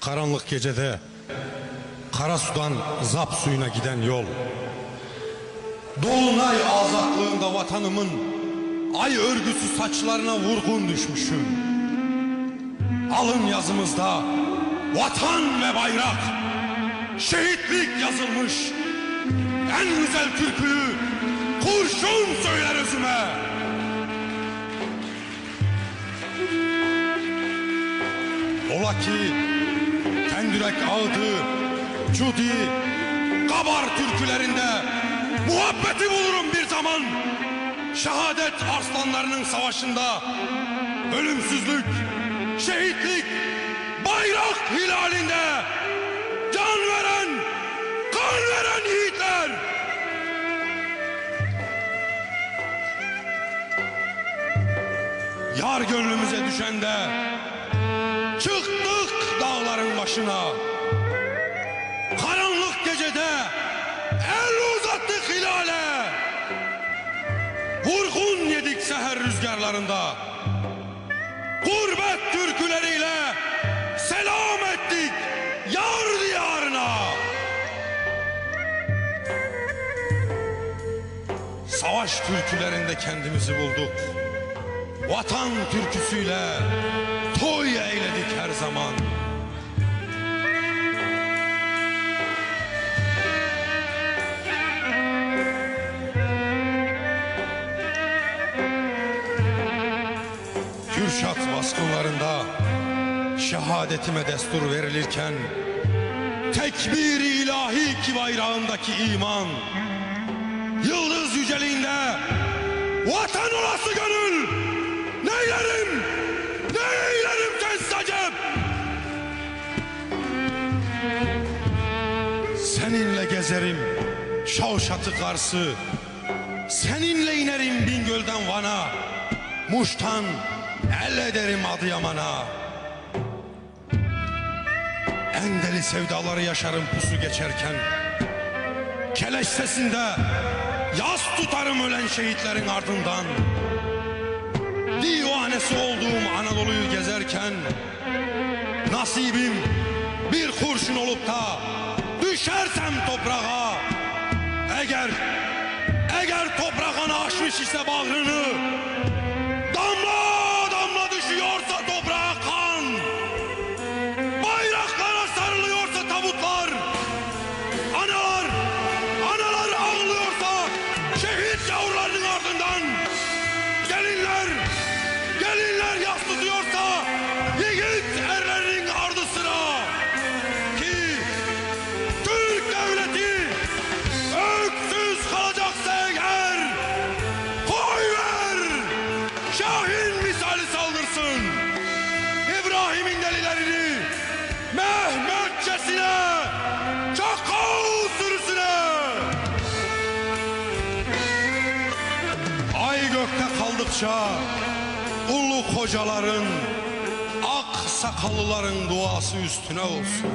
Karanlık gecede Karasu'dan Zap suyuna giden yol. Dolunay azaklığında vatanımın ay örgüsü saçlarına vurgun düşmüşüm. Alın yazımızda vatan ve bayrak, şehitlik yazılmış. En güzel türküyü kurşun söyler özüme. Ola ki Tendürek Ağıtı, Cudi, Kabar türkülerinde muhabbeti bulurum bir zaman. Şehadet arslanlarının savaşında ölümsüzlük, şehitlik, bayrak hilalinde can veren, kan veren yiğitler. Yar gönlümüze düşende Çıktık dağların başına. Karanlık gecede El uzattık hilale. Vurgun yedik seher rüzgarlarında. Gurbet türküleriyle Selam ettik Yar diyarına. Savaş türkülerinde kendimizi bulduk Vatan türküsüyle toy eyledik her zaman. Kürşat baskınlarında şehadetime destur verilirken tekbir ilahi ki bayrağındaki iman yıldız yüceliğinde vatan olası gönül neylerim neylerim tez acep seninle gezerim Şavşatı Kars'ı seninle inerim Bingöl'den Van'a. Muş'tan el ederim Adıyaman'a. En deli sevdaları yaşarım pusu geçerken. Keleş sesinde yas tutarım ölen şehitlerin ardından Divanesi olduğum Anadolu'yu gezerken Nasibim bir kurşun olup da düşersem toprağa Eğer, eğer toprak ana aşmış ise bağrını İbrahim'in delilerini Mehmetçesine Çakal sürüsüne. Ay gökte kaldıkça Ulu kocaların Ak sakallıların duası üstüne olsun